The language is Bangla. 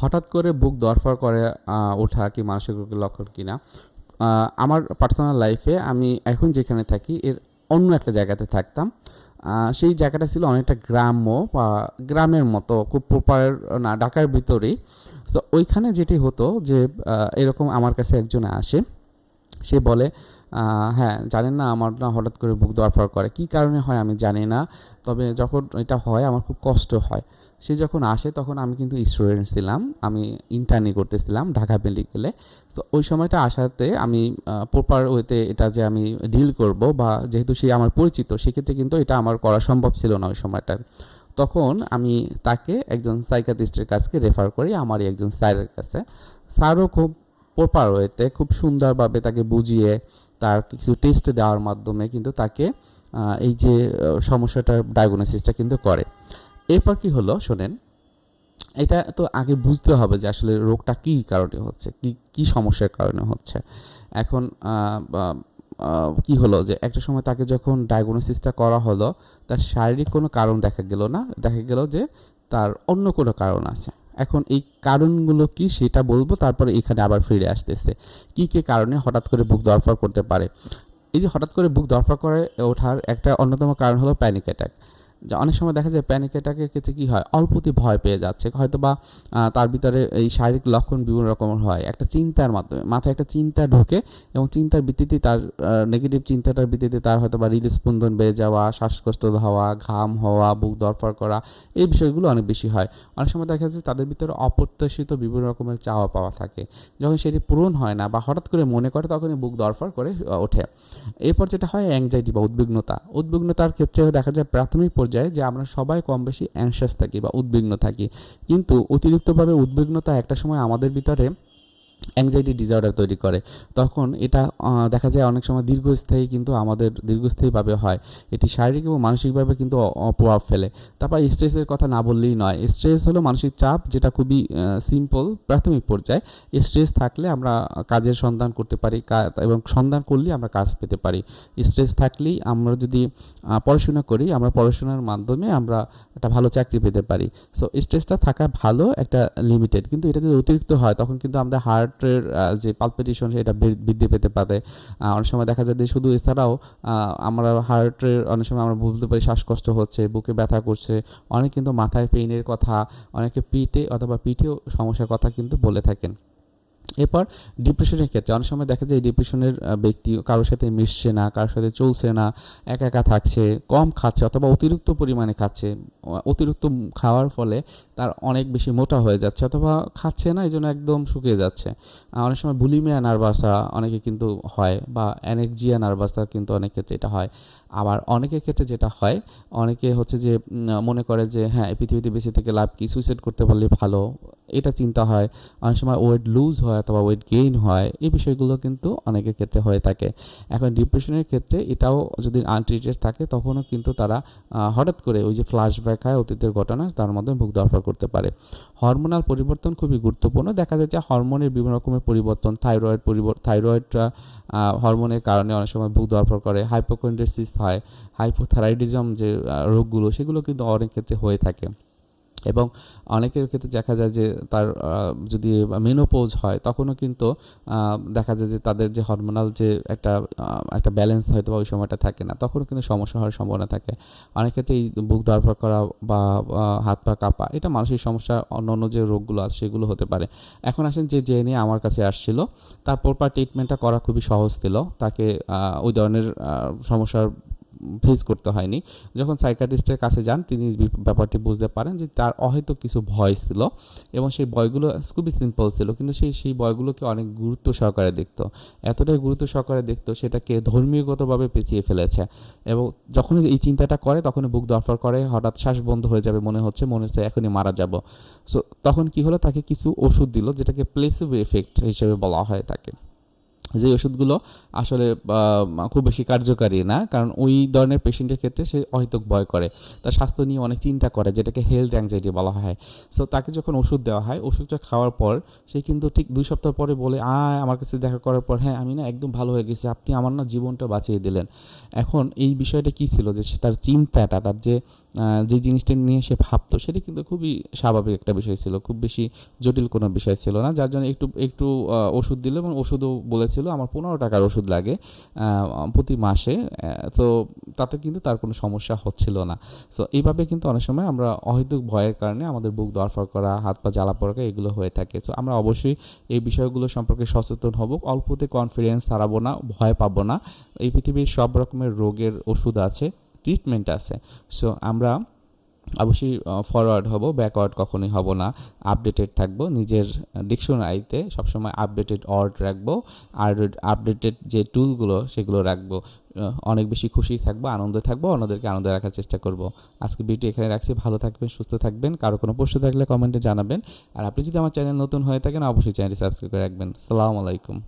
হঠাৎ করে বুক দরফর করে ওঠা কি মানসিক রোগের লক্ষণ কিনা আমার পার্সোনাল লাইফে আমি এখন যেখানে থাকি, এর অন্য একটা জায়গাতে থাকতাম। সেই জায়গাটা ছিল অনেকটা গ্রাম্য বা গ্রামের মতো, খুব প্রপার না, ঢাকার ভিতরেই। তো ওইখানে যেটি হতো যে এরকম আমার কাছে একজন আসে, সে বলে হ্যাঁ জানেন না আমার না হঠাৎ করে বুক দরফর করে। কী কারণে হয় আমি জানি না, তবে যখন এটা হয় আমার খুব কষ্ট হয়। সে যখন আসে তখন আমি কিন্তু স্টুডেন্ট ছিলাম আমি ইন্টার্নি করতেছিলাম ঢাকা মেডিকেলে তো ওই সময়টা আসাতে আমি প্রপার ওয়েতে এটা যে আমি ডিল করব বা যেহেতু সে আমার পরিচিত, সেক্ষেত্রে কিন্তু এটা আমার করা সম্ভব ছিল না ওই সময়টা। তখন আমি তাকে একজন সাইকাটিস্টের কাছকে রেফার করি, আমারই একজন স্যারের কাছে। স্যারও খুব প্রপার ওয়েতে খুব সুন্দরভাবে তাকে বুঝিয়ে তার কিছু টেস্ট দেওয়ার মাধ্যমে কিন্তু তাকে এই যে সমস্যাটার ডায়াগনোসিসটা কিন্তু করে। এরপর কি হলো শোনেন, এটা তো আগে বুঝতে হবে যে আসলে রোগটা কী কারণে হচ্ছে, কি কি সমস্যার কারণে হচ্ছে। এখন কি হলো যে একটা সময় তাকে যখন ডায়াগনোসিসটা করা হলো, তার শারীরিক কোনো কারণ দেখা গেল না, দেখা গেল যে তার অন্য কোনো কারণ আছে। এখন এই কারণগুলো কি সেটা বলব, তারপরে এখানে আবার ফিরে আসতেছে। কি কি কারণে হঠাৎ করে বুক দরফর করতে পারে? এই যে হঠাৎ করে বুক দরফর করে ওঠার একটা অন্যতম কারণ হলো প্যানিক অ্যাটাক যা অনেক সময় দেখা যায় প্যানিক অ্যাটাকের ক্ষেত্রে কী হয়? অল্পতি ভয় পেয়ে যাচ্ছে। হয়তো বা তার ভিতরে এই শারীরিক লক্ষণ বিভিন্ন রকমের হয়। একটা চিন্তার মাধ্যমে, মাথায় একটা চিন্তা ঢোকে এবং চিন্তার ভিত্তিতে তার নেগেটিভ চিন্তাটার ভিত্তিতে তার হয়তো বা হৃদস্পন্দন বেড়ে যাওয়া, শ্বাসকষ্ট হওয়া, ঘাম হওয়া, বুক দরফর করা, এই বিষয়গুলো অনেক বেশি হয়। অনেক সময় দেখা যাচ্ছে তাদের ভিতরে অপ্রত্যাশিত বিভিন্ন রকমের চাওয়া পাওয়া থাকে। যখন সেটি পূরণ হয় না বা হঠাৎ করে মনে করে, তখনই বুক দরফর করে ওঠে। এরপর যেটা হয় অ্যাংজাইটি বা উদ্বিগ্নতা। উদ্বিগ্নতার ক্ষেত্রে দেখা যায় প্রাথমিক পর্যায়ে যে আমরা সবাই কম বেশি অ্যাংশাস থাকি বা উদ্বিগ্ন থাকি। কিন্তু অতিরিক্তভাবে উদ্বিগ্নতা একটা সময় আমাদের ভিতরে অ্যাংজাইটি ডিসঅর্ডার তৈরি করে। তখন এটা দেখা যায় অনেক সময় দীর্ঘস্থায়ী কিন্তু আমাদের দীর্ঘস্থায়ীভাবে হয়। এটি শারীরিক এবং মানসিকভাবে কিন্তু প্রভাব ফেলে। তারপর স্ট্রেসের কথা না বললেই নয়। স্ট্রেস হলো মানসিক চাপ যেটা খুবই সিম্পল প্রাথমিক পর্যায়ে। স্ট্রেস থাকলে আমরা কাজের সন্ধান করতে পারি এবং সন্ধান করলেই আমরা কাজ পেতে পারি। স্ট্রেস থাকলেই আমরা যদি পড়াশোনা করি, আমরা পড়াশোনার মাধ্যমে আমরা একটা ভালো চাকরি পেতে পারি। সো স্ট্রেসটা থাকা ভালো একটা লিমিটেড কিন্তু এটা যদি অতিরিক্ত হয়, তখন কিন্তু আমাদের হার্টের যে পালপিটেশন সেটা বৃদ্ধি পেতে পারে। অনেক সময় দেখা যায় যে শুধু এছাড়াও আমরা হার্টের অনেক সময় আমরা বুঝতে পারি শ্বাসকষ্ট হচ্ছে, বুকে ব্যথা করছে। অনেক কিন্তু মাথায় পেইনের কথা, অনেকে পিঠে অথবা পিঠেও সমস্যার কথা কিন্তু বলে থাকেন। এরপর ডিপ্রেশনের ক্ষেত্রে অনেক সময় দেখা যায় ডিপ্রেশনের ব্যক্তি কারোর সাথে মিশছে না, কারোর সাথে চলছে না, একা একা থাকছে, কম খাচ্ছে অথবা অতিরিক্ত পরিমাণে খাচ্ছে অতিরিক্ত খাওয়ার ফলে তার অনেক বেশি মোটা হয়ে যাচ্ছে অথবা খাচ্ছে না, এই জন্য একদম শুকিয়ে যাচ্ছে। অনেক সময় বুলিমিয়া নার্ভাসা অনেকে কিন্তু হয় বা অ্যানেকজিয়া নার্ভাসা কিন্তু অনেক ক্ষেত্রে এটা হয়। আবার অনেকের ক্ষেত্রে যেটা হয়, অনেকে হচ্ছে যে মনে করে যে হ্যাঁ পৃথিবীতে বেঁচে থেকে লাভ কি? সুইসাইড করতে পারলে ভালো, এটা চিন্তা হয়। অনেক সময় ওয়েট লুজ হয় অথবা ওয়েট গেইন হয়, এই বিষয়গুলো কিন্তু অনেকের ক্ষেত্রে হয়ে থাকে। এখন ডিপ্রেশনের ক্ষেত্রে এটাও যদি আনট্রিটেড থাকে, তখনও কিন্তু তারা হঠাৎ করে ওই যে ফ্ল্যাশব্যাক হয় অতীতের ঘটনা, তার মধ্যে বুক দরকার করতে পারে। হরমোনাল পরিবর্তন খুবই গুরুত্বপূর্ণ। দেখা যায় যে হরমোনের বিভিন্ন রকমের পরিবর্তন থাইরয়েড পরিবর্তন থাইরয়েডটা হরমোনের কারণে অনেক সময় বুক দরকার করে হাইপোকন্ড্রেসিস হয় হাইপোথাইরয়েডিজম যে রোগগুলো, সেগুলো কিন্তু অনেক ক্ষেত্রে হয়ে থাকে। এবং অনেকের ক্ষেত্রে দেখা যায় যে তার যদি মেনোপোজ হয়, তখনও কিন্তু দেখা যায় যে তাদের যে হরমোনাল যে একটা একটা ব্যালেন্স হয়তো বা ওই সময়টা থাকে না, তখনও কিন্তু সমস্যা হওয়ার সম্ভাবনা থাকে। অনেক ক্ষেত্রে এই বুক দরফর করা বা হাত পা কাঁপা, এটা মানসিক সমস্যা অন্য অন্য যে রোগগুলো আছে সেগুলো হতে পারে। এখন আসেন যে নিয়ে আমার কাছে আসছিল তারপর প্রপার ট্রিটমেন্টটা করা খুবই সহজ ছিল, তাকে ওই ধরনের সমস্যার ফেস করতে হয়নি। যখন সাইকাটিস্টের কাছে যান, তিনি ব্যাপারটি বুঝতে পারেন যে তার অহেতুক কিছু ভয় ছিল এবং সেই ভয়গুলো খুবই সিম্পল ছিল, কিন্তু সেই সেই ভয়গুলোকে অনেক গুরুত্ব সহকারে দেখত। এতটাই গুরুত্ব সহকারে দেখত, সেটাকে ধর্মীয়গতভাবে পেঁচিয়ে ফেলেছে এবং যখন এই চিন্তাটা করে তখন বুক দরফর করে, হঠাৎ শ্বাস বন্ধ হয়ে যাবে মনে হচ্ছে মনে হচ্ছে এখনই মারা যাব। সো তখন কি হলো? তাকে কিছু ওষুধ দিল, যেটাকে প্লেসিভ এফেক্ট হিসেবে বলা হয় তাকে। যে ওষুধগুলো আসলে খুব বেশি কার্যকারী না, কারণ ওই ধরনের পেশেন্টের ক্ষেত্রে সে অহেতুক ভয় করে। তার স্বাস্থ্য নিয়ে অনেক চিন্তা করে, যেটাকে হেলথ অ্যাংজাইটি বলা হয়। সো তাকে যখন ওষুধ দেওয়া হয়, ওষুধটা খাওয়ার পর সে কিন্তু ঠিক দুই সপ্তাহ পরে বলে, আয়, আমার কাছে দেখা করার পর হ্যাঁ আমি না একদম ভালো হয়ে গেছি, আপনি আমার না জীবনটা বাঁচিয়ে দিলেন। এখন এই বিষয়টা কি ছিল? যে তার চিন্তাটা, তার যে যে জিনিসটা নিয়ে সে ভাবতো, সেটা কিন্তু খুবই স্বাভাবিক একটা বিষয় ছিল, খুব বেশি জটিল কোনো বিষয় ছিল না, যার জন্য একটু একটু ওষুধ দিল এবং ওষুধও বলেছিল, আমার পনেরো টাকার ওষুধ লাগে প্রতি মাসে। তো তাতে কিন্তু তার কোনো সমস্যা হচ্ছিল না। সো এইভাবে কিন্তু অনেক সময় আমরা অহেতুক ভয়ের কারণে আমাদের বুক দরফর করা, হাত পা জ্বালা পড়া এগুলো হয়ে থাকে। সো আমরা অবশ্যই এই বিষয়গুলো সম্পর্কে সচেতন হব, অল্পতে কনফিডেন্স হারাবো না, ভয় পাবো না। এই পৃথিবীর সব রকমের রোগের ওষুধ আছে। ট্রিটমেন্ট আছে। সো আমরা অবশ্যই ফরওয়ার্ড হব ব্যাকওয়ার্ড কখনোই হব না। আপডেটেড থাকব, নিজের ডিকশনারিতে সবসময় আপডেটেড অর্ড রাখব, আর আপডেটেড যে টুলগুলো সেগুলো রাখব। অনেক বেশি খুশি থাকব, আনন্দে থাকব, অন্যদেরকে আনন্দে রাখার চেষ্টা করব। আজকে ভিডিও এখানে রাখছি। ভালো থাকবেন, সুস্থ থাকবেন, কারও কোনো প্রশ্ন থাকলে কমেন্টে জানাবেন। আর আপনি যদি আমার চ্যানেল নতুন হয়ে থাকেন, অবশ্যই চ্যানেলটি সাবস্ক্রাইব করে রাখবেন। সালামু আলাইকুম।